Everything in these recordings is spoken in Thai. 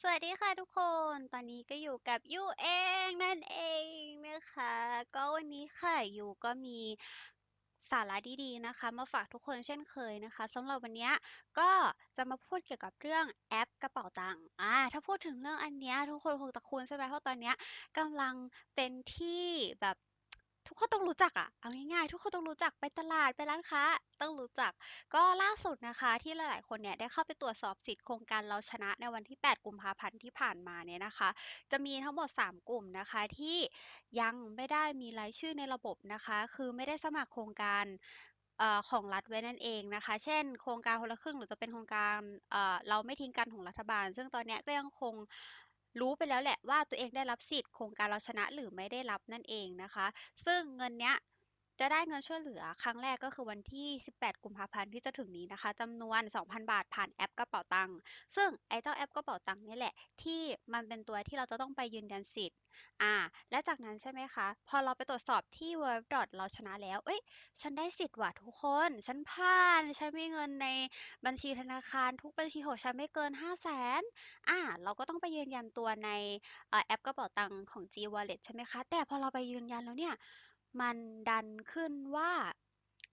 สวัสดีค่ะทุกคน ตอนนี้ก็อยู่กับยูเองนั่นเองนะคะ ก็วันนี้ค่ะยูก็มีสาระดีๆนะคะ มาฝากทุกคนเช่นเคยนะคะสำหรับวันนี้ก็จะมาพูดเกี่ยวกับเรื่องแอปกระเป๋าตังค์อ่าถ้าพูดถึงเรื่องอันเนี้ยทุกคนคงตะคุณใช่ไหมเพราะตอนเนี้ยกำลังเป็นที่แบบ ทุกคนต้องรู้จักอะเอาง่ายๆ ทุกคนต้องรู้จักไปตลาดไปร้านค้า ต้องรู้จัก ก็ล่าสุดนะคะที่หลายๆคนเนี่ยได้เข้าไปตรวจสอบสิทธิ์โครงการเราชนะในวันที่ 8 กุมภาพันธ์ที่ผ่านมาเนี่ยนะคะ จะมีทั้งหมด 3 กลุ่มนะคะที่ยังไม่ได้มีรายชื่อในระบบนะคะ คือไม่ได้สมัครโครงการของรัฐไว้นั่นเองนะคะ เช่น โครงการคนละครึ่งหรือจะเป็นโครงการเราไม่ทิ้งกันของรัฐบาล ซึ่งตอนนี้ก็ยังคง รู้ไปแล้วแหละว่าตัวเองได้รับสิทธิ์โครงการเราชนะหรือไม่ได้รับนั่นเองนะคะ ซึ่งเงินเนี้ย จะได้เงินช่วยเหลือครั้งแรกก็คือวันที่ 18 กุมภาพันธ์ที่จะถึงนี้นะคะจำนวน 2,000 บาทผ่านแอปกระเป๋าตังค์ซึ่งไอ้เจ้าแอปกระเป๋าตังค์นี่แหละ ที่มันเป็นตัวที่เราจะต้องไปยืนยันสิทธิ์อ่า และจากนั้นใช่ไหมคะ พอเราไปตรวจสอบที่ w w w เราชนะแล้ว เอ้ย ฉันได้สิทธิ์ว่ะทุกคน ฉันผ่าน ฉันมีเงินในบัญชีธนาคาร ทุกบัญชีของฉันไม่เกิน 5 0 0แสนอ่า เราก็ต้องไปยืนยันตัวในแอปกระเป๋าตังค์ของ G Wallet ใช่ไหมคะ แต่พอเราไปยืนยันแล้วเนี่ย มันดันขึ้นว่า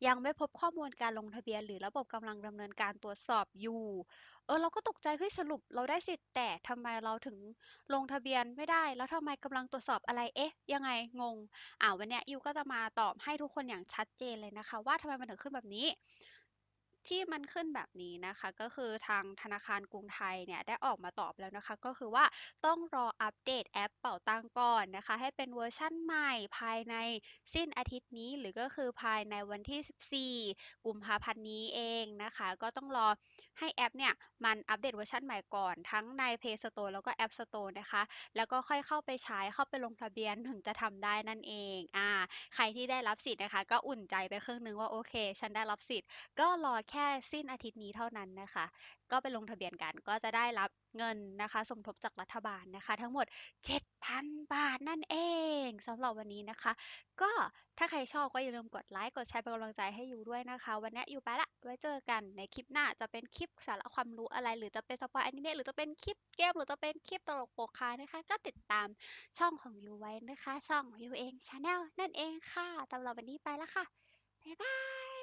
ยังไม่พบข้อมูลการลงทะเบียน หรือระบบกำลังดำเนินการตรวจสอบอยู่ เออเราก็ตกใจเฮ้ยสรุปเราได้สิทธิ์แต่ทำไมเราถึงลงทะเบียนไม่ได้ แล้วทำไมกำลังตรวจสอบอะไรเอ๊ะ ยังไงงงอ่าวันเนี้ยยูก็จะมาตอบให้ทุกคนอย่างชัดเจนเลยนะคะ ว่าทำไมมันถึงขึ้นแบบนี้ ที่มันขึ้นแบบนี้นะคะ ก็คือทางธนาคารกรุงไทยเนี่ยได้ออกมาตอบแล้วนะคะ ก็คือว่าต้องรออัปเดตแอปเป๋าตังก่อนนะคะ ให้เป็นเวอร์ชั่นใหม่ภายในสิ้นอาทิตย์นี้ หรือก็คือภายในวันที่ 14 กุมภาพันธ์นี้เองนะคะ ก็ต้องรอให้แอปเนี่ยมันอัปเดตเวอร์ชันใหม่ก่อนทั้งใน Play Store แล้วก็ App Store นะคะ แล้วก็ค่อยเข้าไปใช้เข้าไปลงทะเบียนถึงจะทำได้นั่นเองอ่าใครที่ได้รับสิทธิ์นะคะ ก็อุ่นใจไปครึ่งนึงว่าโอเค ฉันได้รับสิทธิ์ก็รอแค่ค่สิ้นอาทิตย์นี้เท่านั้นนะคะ ก็ไปลงทะเบียนกันก็จะได้รับเงินนะคะ สมทบจากรัฐบาลนะคะ ทั้งหมด 7,000 บาทนั่นเองสำหรับวันนี้นะคะ ก็ถ้าใครชอบก็อย่าลืมกดไลค์กดแชร์เป็นกำลังใจให้ยูด้วยนะคะ วันนี้ยูไปละ ไว้เจอกันในคลิปหน้าจะเป็นคลิปสาระความรู้อะไร หรือจะเป็นสปอยอนิเมะหรือจะเป็นคลิปเกมหรือจะเป็นคลิปตลกโปกฮานะคะ ก็ติดตามช่องของยูไว้นะคะ ช่องยูเองชาแนลนั่นเองค่ะสำหรับวันนี้ไปละค่ะบ๊ายบาย